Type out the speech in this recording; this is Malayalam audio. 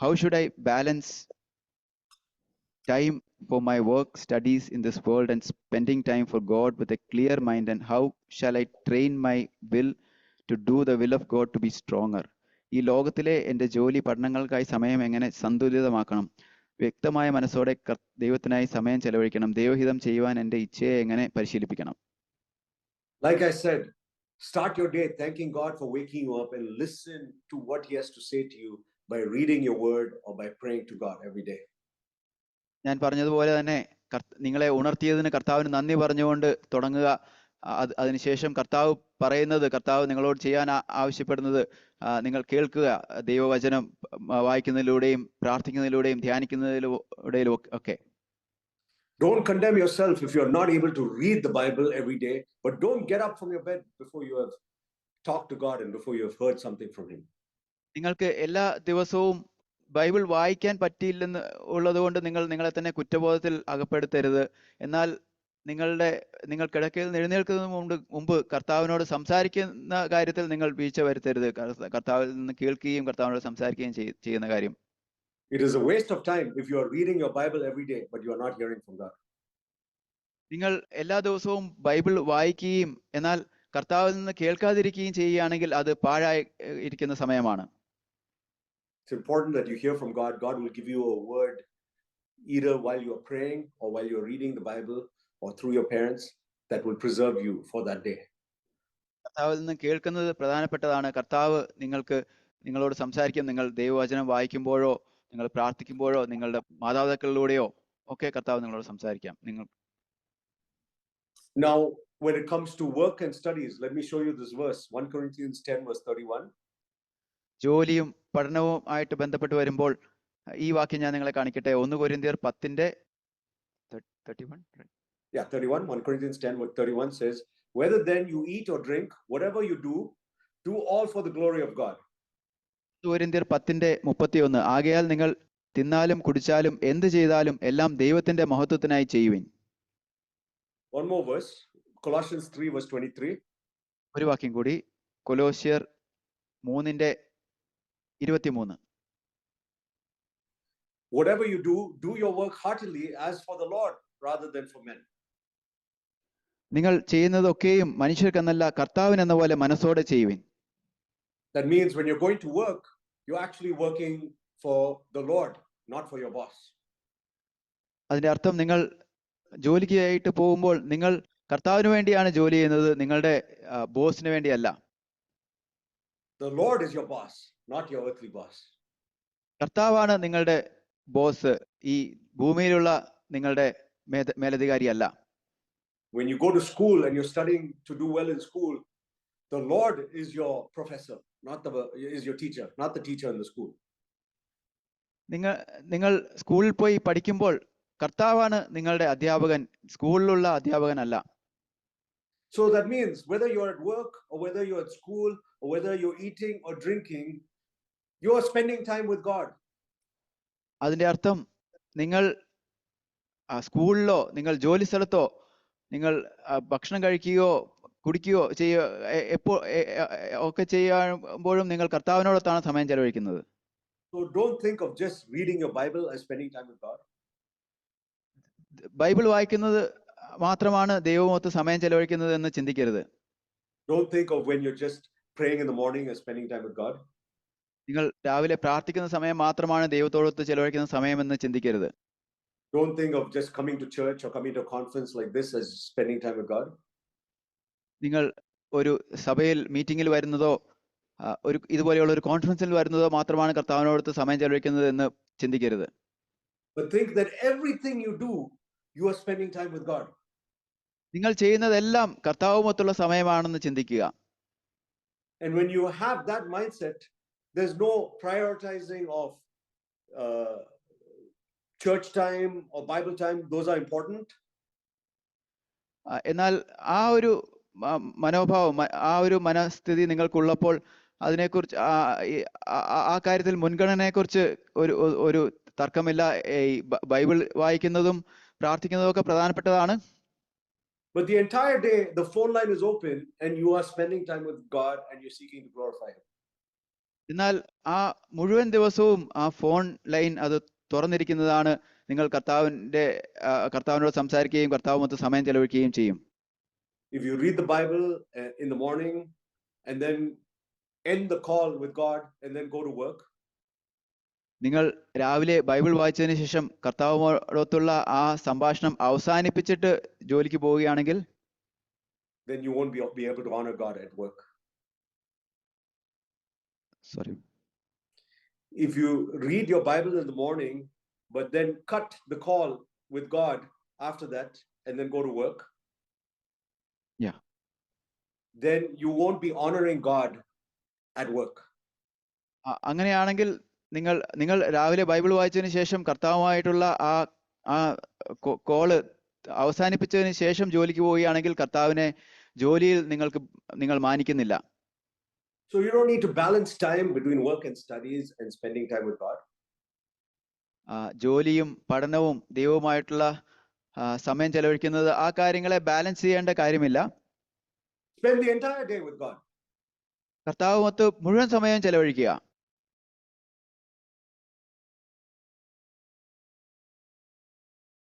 how should I balance time for my work, studies in this world, and spending time for God with a clear mind? And how shall I train my will to do the will of God to be stronger? ഈ ലോകത്തിലെ എൻ്റെ ജോലി പഠനങ്ങൾക്കായി സമയം എങ്ങനെ സന്തുലിതമാക്കണം വ്യക്തമായ മനസ്സോടെ കർ- ദൈവത്തിനായി സമയം ചെലവഴിക്കണം ദൈവഹിതം ചെയ്യുവാൻ എൻ്റെ ഇച്ഛയെ എങ്ങനെ പരിശീലിപ്പിക്കണം Like I said, start your day thanking God for waking you up and listen to what He has to say to you by reading your word or by praying to God every day. ഞാൻ പറഞ്ഞതുപോലെ തന്നെ കർത്ത- നിങ്ങളെ ഉണർത്തിയതിന് കർത്താവിന് നന്ദി പറഞ്ഞുകൊണ്ട് തുടങ്ങുക ആ, അത് അതിനുശേഷം കർത്താവ് പറയുന്നത് കർത്താവ് നിങ്ങളോട് ചെയ്യാൻ ആ- ആവശ്യപ്പെടുന്നത് ആ, നിങ്ങൾ കേൾക്കുക ദൈവവചനം ആ, വായിക്കുന്നതിലൂടെയും പ്രാർത്ഥിക്കുന്നതിലൂടെയും ധ്യാനിക്കുന്നതിലൂടെയും ഒക്കെ- ഒക്കെ Don't condemn yourself if you're not able to read the Bible every day, but don't get up from your bed before you have talked to God and before you have heard something from Him. നിങ്ങൾക്ക് എല്ലാ ദിവസവും ബൈബിൾ വായിക്കാൻ പറ്റിയില്ലെന്ന് ഉള്ളത് കൊണ്ട് നിങ്ങൾ നിങ്ങളെ തന്നെ കുറ്റബോധത്തിൽ അകപ്പെടുത്തരുത്. എന്നാൽ നിങ്ങളുടെ നിങ്ങൾ കിടക്കയിൽ എഴുന്നേൽക്കുന്നതിന് മുമ്പ് മുമ്പ് കർത്താവിനോട് സംസാരിക്കുന്ന കാര്യത്തിൽ നിങ്ങൾ വീഴ്ച വരുത്തരുത്. കർത്താവിൽ നിന്ന് കേൾക്കുകയും കർത്താവിനോട് സംസാരിക്കുകയും ചെയ്യുന്ന കാര്യം. It is a waste of time if you are reading your Bible every day, but you are not hearing from God. നിങ്ങൾ എല്ലാ ദിവസവും ബൈബിൾ വായിക്കുകയും എന്നാൽ കർത്താവിൽ നിന്ന് കേൾക്കാതിരിക്കുകയും ചെയ്യുകയാണെങ്കിൽ അത് പാഴായി ഇരിക്കുന്ന സമയമാണ്. It's important that you hear from God. God will give you a word either while you are praying or while you're reading the Bible or through your parents that will preserve you for that day. കർത്താവിൽ നിന്ന് കേൾക്കുന്നത് പ്രധാനപ്പെട്ടതാണ് കർത്താവ് നിങ്ങൾക്ക് നിങ്ങളോട് സംസാരിക്കും നിങ്ങൾ ദൈവവചനം വായിക്കുമ്പോഴോ നിങ്ങൾ പ്രാർത്ഥിക്കുമ്പോഴോ നിങ്ങളുടെ മാതാപിതാക്കളിലൂടെയോ ഒക്കെ കർത്താവ് നിങ്ങളോട് സംസാരിക്കാം നിങ്ങൾ Now, when it comes to work and studies, let me show you this verse 1 Corinthians 10, verse 31. ജോലിയും പഠനവും ആയിട്ട് ബന്ധപ്പെട്ട് വരുമ്പോൾ ഈ വാക്യം ഞാൻ നിങ്ങളെ കാണിക്കട്ടെ ഒന്ന് കൊരിന്തിയർ പത്തിന്റെ thirty one Yeah, 31. 1 Corinthians 10, 31 says, Whether then you eat or drink, whatever you do, do all for the glory of God. കൊരിന്തിയർ പത്തിന്റെ മുപ്പത്തിയൊന്ന് ആകയാൽ നിങ്ങൾ തിന്നാലും കുടിച്ചാലും എന്ത് ചെയ്താലും എല്ലാം ദൈവത്തിന്റെ മഹത്വത്തിനായി ചെയ്യുവിൻ One more verse Colossians 3, verse 23. ഒരു വാക്യം കൂടി കൊലോഷ്യർ മൂന്നിന്റെ ഇരുപത്തിമൂന്ന് Whatever you do, do your work heartily as for the Lord rather than for men. നിങ്ങൾ ചെയ്യുന്നതൊക്കെയും മനുഷ്യർക്കെന്നല്ല കർത്താവിനെന്ന പോലെ മനസ്സോടെ ചെയ്യുവിൻ That means when you're going to work, you're actually working for the Lord, not for your boss. അതിന്റെ അർത്ഥം നിങ്ങൾ ജോലിക്കായിട്ട് പോകുമ്പോൾ നിങ്ങൾ കർത്താവിന് വേണ്ടിയാണ് ജോലി ചെയ്യുന്നത് നിങ്ങളുടെ ബോസിന് വേണ്ടിയല്ല The Lord is your boss, not your earthly boss. കർത്താവാണ് നിങ്ങളുടെ ബോസ് ഈ ഭൂമിയിലുള്ള നിങ്ങളുടെ മേലധികാരിയല്ല When you go to school and you're studying to do well in school, the Lord is your professor, not the is your teacher, not the teacher in the school. നിങ്ങൾ നിങ്ങൾ സ്കൂളിൽ പോയി പഠിക്കുമ്പോൾ കർത്താവാണ് നിങ്ങളുടെ അധ്യാപകൻ സ്കൂളിലുള്ള അധ്യാപകനല്ല So that means whether you're at work or whether you're at school or whether you're eating or drinking, you are spending time with God. അതിന്റെ അർത്ഥം നിങ്ങൾ ആ, സ്കൂളിലോ നിങ്ങൾ ജോലി സ്ഥലത്തോ നിങ്ങൾ ആ, ഭക്ഷണം കഴിക്കുകയോ കുടിക്കുകയോ ചെയ്യുക എപ്പോൾ ഒക്കെ ചെയ്യുമ്പോഴും നിങ്ങൾ കർത്താവിനോടൊത്താണ് സമയം ചെലവഴിക്കുന്നത് So don't think of just reading your Bible as spending time with God. Bible വായിക്കുന്നത് മാത്രമാണ് ദൈവമൊത്ത് സമയം ചെലവഴിക്കുന്നത് എന്ന് ചിന്തിക്കരുത് Don't think of when you're just praying in the morning as spending time with God. നിങ്ങൾ രാവിലെ പ്രാർത്ഥിക്കുന്ന സമയം മാത്രമാണ് ദൈവത്തോടൊത്ത് ചെലവഴിക്കുന്ന സമയം എന്ന് ചിന്തിക്കരുത് Don't think of just coming to church or coming to a conference like this as spending time with God. നിങ്ങൾ ഒരു സഭയിൽ മീറ്റിംഗിൽ വരുന്നതോ ഒരു ഇതുപോലെയുള്ള ഒരു കോൺഫറൻസിൽ വരുന്നതോ മാത്രമാണ് കർത്താവിനോടൊത്ത് സമയം ചെലവഴിക്കുന്നത് എന്ന് ചിന്തിക്കരുത് But think that everything you do, you are spending time with God. നിങ്ങൾ ചെയ്യുന്നതെല്ലാം കർത്താവുമൊത്തുള്ള സമയമാണെന്ന് ചിന്തിക്കുക And when you have that mindset, there's no prioritizing of uh, church time or Bible time. Those are important. എന്നാൽ ആ ഒരു മനോഭാവം ആ ഒരു മനസ്ഥിതി നിങ്ങൾക്കുള്ളപ്പോൾ അതിനെക്കുറിച്ച് ആ കാര്യത്തിൽ മുൻഗണനയെക്കുറിച്ച് ഒരു ഒരു തർക്കമില്ല ഈ ബൈബിൾ വായിക്കുന്നതും പ്രാർത്ഥിക്കുന്നതും ഒക്കെ പ്രധാനപ്പെട്ടതാണ് But the entire day, the phone line is open and you are spending time with God and you're seeking to glorify Him. എന്നാൽ ആ മുഴുവൻ ദിവസവും ആ ഫോൺ ലൈൻ അത് തുറന്നിരിക്കുന്നതാണ് നിങ്ങൾ കർത്താവിന്റെ ആ, കർത്താവിനോട് സംസാരിക്കുകയും കർത്താവുമൊത്ത് സമയം ചെലവഴിക്കുകയും ചെയ്യും If you read the Bible uh, in the morning and then end the call with God and then go to work, നിങ്ങൾ രാവിലെ ബൈബിൾ വായിച്ചതിന് ശേഷം കർത്താവുമൊത്തുള്ള ആ സംഭാഷണം അവസാനിപ്പിച്ചിട്ട് ജോലിക്ക് പോവുകയാണെങ്കിൽ then you won't be, be able to honor God at work. Sorry. If you read your Bible in the morning, but then cut the call with God after that and then go to work, Yeah. then you won't be honoring God at work. അങ്ങനെയാണെങ്കിൽ നിങ്ങൾ നിങ്ങൾ രാവിലെ ബൈബിൾ വായിച്ചതിന് ശേഷം കർത്താവുമായിട്ടുള്ള ആ ആ കോൾ അവസാനിപ്പിച്ചതിന് ശേഷം ജോലിക്ക് പോവുകയാണെങ്കിൽ കർത്താവിനെ ജോലിയിൽ നിങ്ങൾക്ക് നിങ്ങൾ മാനിക്കുന്നില്ല So you don't need to balance time between work and studies and spending time with God. ജോലിയും പഠനവും ദൈവവുമായിട്ടുള്ള സമയം ചെലവഴിക്കുന്നത് ആ കാര്യങ്ങളെ ബാലൻസ് ചെയ്യേണ്ട കാര്യമില്ല Spend the entire day with God. കർത്താവുമൊത്ത് മുഴുവൻ സമയം ചെലവഴിക്കുക